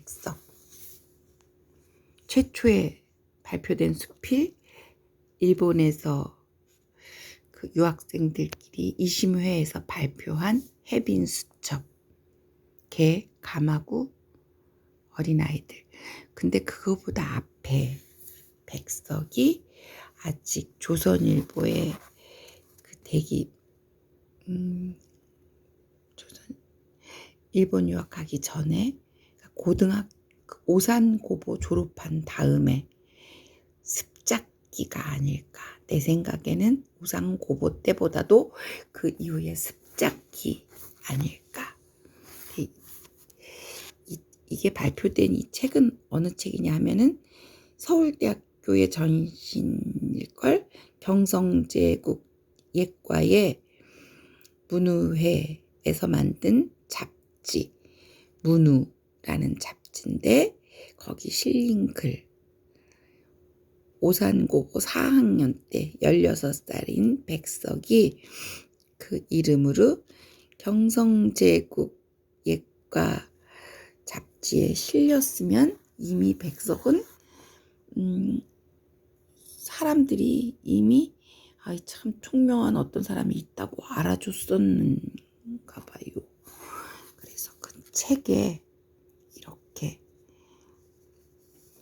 백석. 최초에 발표된 수필, 일본에서 그 유학생들끼리 이심회에서 발표한 해빈 수첩, 개, 감하고 어린아이들. 근데 그거보다 앞에 백석이 아직 조선일보의 그 대기, 음, 조선, 일본 유학하기 전에 고등학 오산고보 졸업한 다음에 습작기가 아닐까. 내 생각에는 오산고보 때보다도 그 이후에 습작기 아닐까. 이, 이, 이게 발표된 이 책은 어느 책이냐 하면은 서울대학교의 전신일걸 경성제국 예과의 문우회에서 만든 잡지 문우 라는 잡지인데 거기 실린 글 오산고고 4학년 때 16살인 백석이 그 이름으로 경성제국 예과 잡지에 실렸으면 이미 백석은 음, 사람들이 이미 아이 참 총명한 어떤 사람이 있다고 알아줬었는가 봐요. 그래서 그 책에 이렇게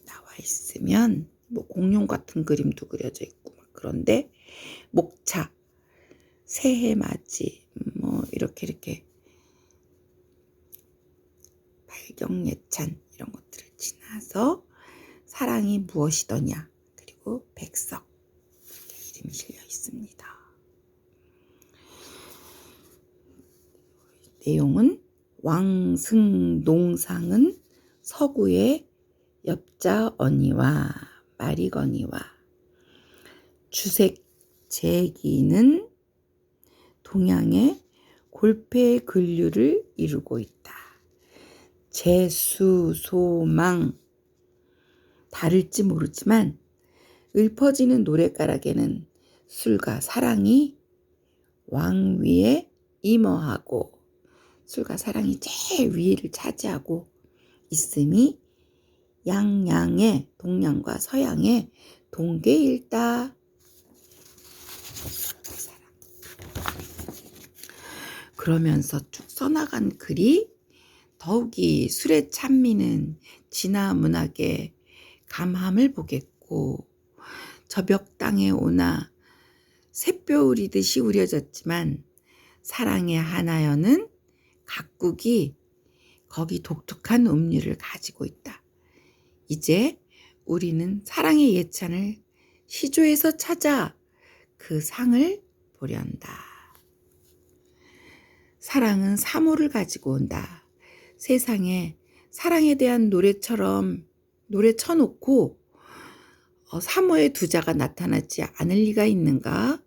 나와 있으면 뭐 공룡 같은 그림도 그려져 있고 막 그런데 목차 새해 맞이 뭐 이렇게 이렇게 발경예찬 이런 것들을 지나서 사랑이 무엇이더냐 그리고 백석 이렇게 이름이 실려 있습니다. 내용은 왕승농상은 서구의 엽자 언니와 마리거니와 주색 제기는 동양의 골패 근류를 이루고 있다. 재수 소망 다를지 모르지만 읊어지는 노랫가락에는 술과 사랑이 왕위에 임어하고 술과 사랑이 제일 위를 차지하고 있음이 양양의 동양과 서양의 동계일다. 그러면서 쭉 써나간 글이 더욱이 술의 찬미는 진화 문학의 감함을 보겠고 저벽 땅에 오나 샛벼울이듯이 우려졌지만 사랑의 하나여는 각국이 거기 독특한 음료를 가지고 있다. 이제 우리는 사랑의 예찬을 시조에서 찾아 그 상을 보련다. 사랑은 사모를 가지고 온다. 세상에 사랑에 대한 노래처럼 노래 쳐놓고 어, 사모의 두자가 나타나지 않을 리가 있는가?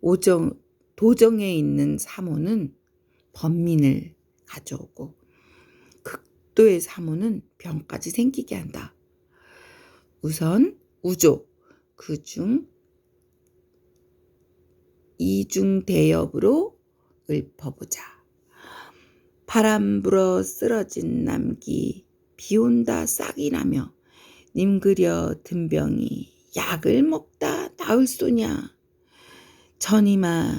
오정, 도정에 있는 사모는 번민을 가져오고 극도의 사모는 병까지 생기게 한다. 우선 우조, 그 중 이중대엽으로 읊어보자. 바람 불어 쓰러진 남기 비 온다 싹이 나며 님 그려 든병이 약을 먹다 나을 소냐. 전이마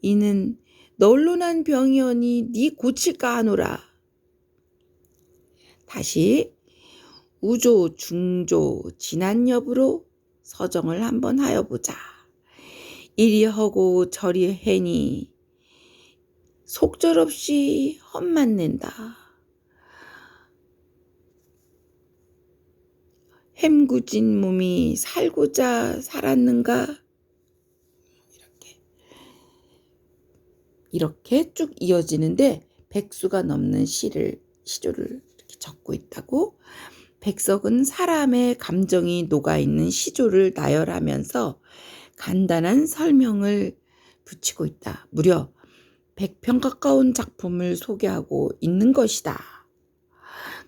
이는 널로 난 병이오니 네 고칠까 하노라. 다시 우조 중조 진한 여부로 서정을 한번 하여 보자. 이리 하고 저리 해니 속절없이 헛맞는다. 햄구진 몸이 살고자 살았는가? 이렇게 이렇게 쭉 이어지는데 백수가 넘는 시를 시조를 적고 있다고 백석은 사람의 감정이 녹아 있는 시조를 나열하면서 간단한 설명을 붙이고 있다. 무려 100편 가까운 작품을 소개하고 있는 것이다.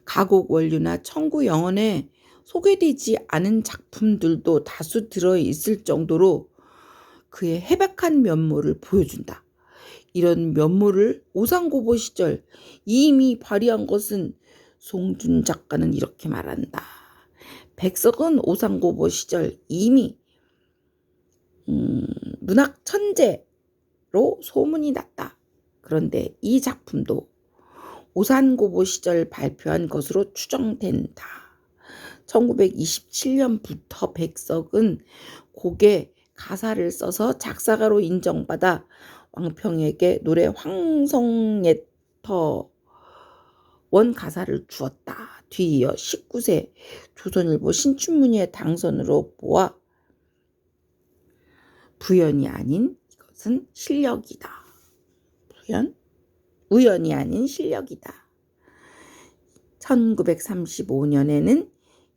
가곡 원류나 청구 영언에 소개되지 않은 작품들도 다수 들어 있을 정도로 그의 해박한 면모를 보여준다. 이런 면모를 오상고보 시절 이미 발휘한 것은 송준 작가는 이렇게 말한다. 백석은 오상고보 시절 이미 음, 문학 천재로 소문이 났다. 그런데 이 작품도 오산고보 시절 발표한 것으로 추정된다. 1927년부터 백석은 곡에 가사를 써서 작사가로 인정받아 왕평에게 노래 황성예터 원 가사를 주었다. 뒤이어 19세 조선일보 신춘문예 당선으로 보아 부연이 아닌 이것은 실력이다. 부연? 우연이 아닌 실력이다. 1935년에는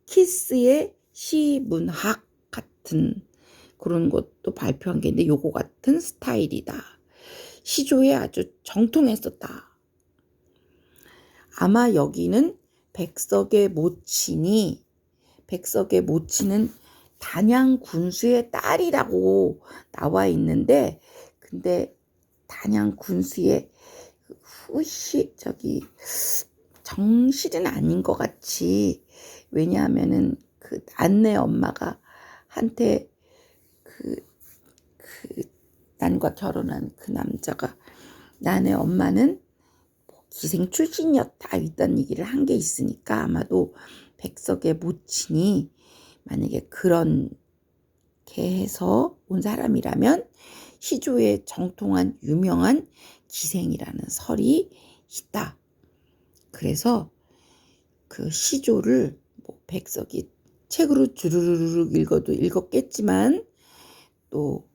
키스의 시문학 같은 그런 것도 발표한 게 있는데 요거 같은 스타일이다. 시조에 아주 정통했었다. 아마 여기는 백석의 모친이 백석의 모친은 단양 군수의 딸이라고 나와 있는데 근데 단양 군수의 후시 저기 정실은 아닌 것 같이 왜냐하면은 그 안내 엄마가 한테 그, 그 난과 결혼한 그 남자가 나네 엄마는 뭐 기생 출신이었다 이런 얘기를 한 게 있으니까 아마도 백석의 모친이 만약에 그런 게 해서 온 사람이라면 시조의 정통한 유명한 기생이라는 설이 있다. 그래서 그 시조를 뭐 백석이 책으로 주르르륵 읽어도 읽었겠지만 또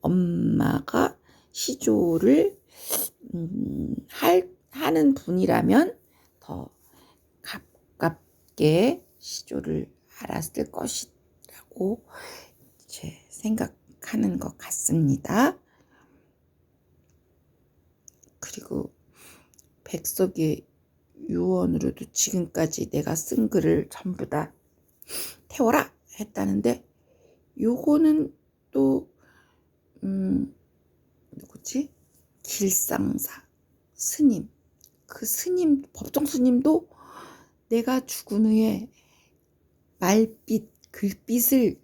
엄마가 시조를 음, 할, 하는 분이라면 더 가깝게 시조를 알았을 것이라고 제 생각하는 것 같습니다. 그리고 백석의 유언으로도 지금까지 내가 쓴 글을 전부 다 태워라 했다는데 요거는 또 음, 누구지? 길상사 스님 그 스님 법정 스님도 내가 죽은 후에 말빛 글빛을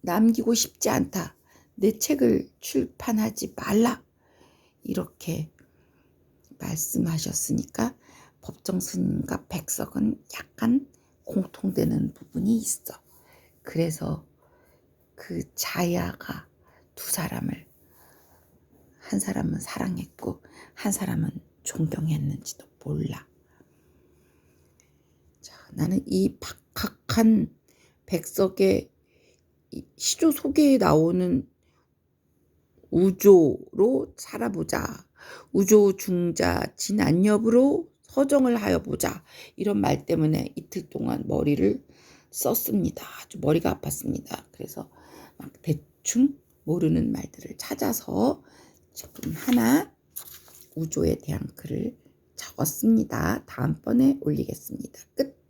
남기고 싶지 않다. 내 책을 출판하지 말라. 이렇게 말씀하셨으니까 법정 스님과 백석은 약간 공통되는 부분이 있어. 그래서 그 자야가 두 사람을 한 사람은 사랑했고 한 사람은 존경했는지도 몰라. 자, 나는 이 박학한 백석의 시조 소개에 나오는 우조로 살아보자. 우조 중자 진안엽으로 서정을 하여 보자. 이런 말 때문에 이틀 동안 머리를 썼습니다. 아주 머리가 아팠습니다. 그래서 막 대충 모르는 말들을 찾아서 지금 하나 우조에 대한 글을 적었습니다. 다음번에 올리겠습니다. 끝.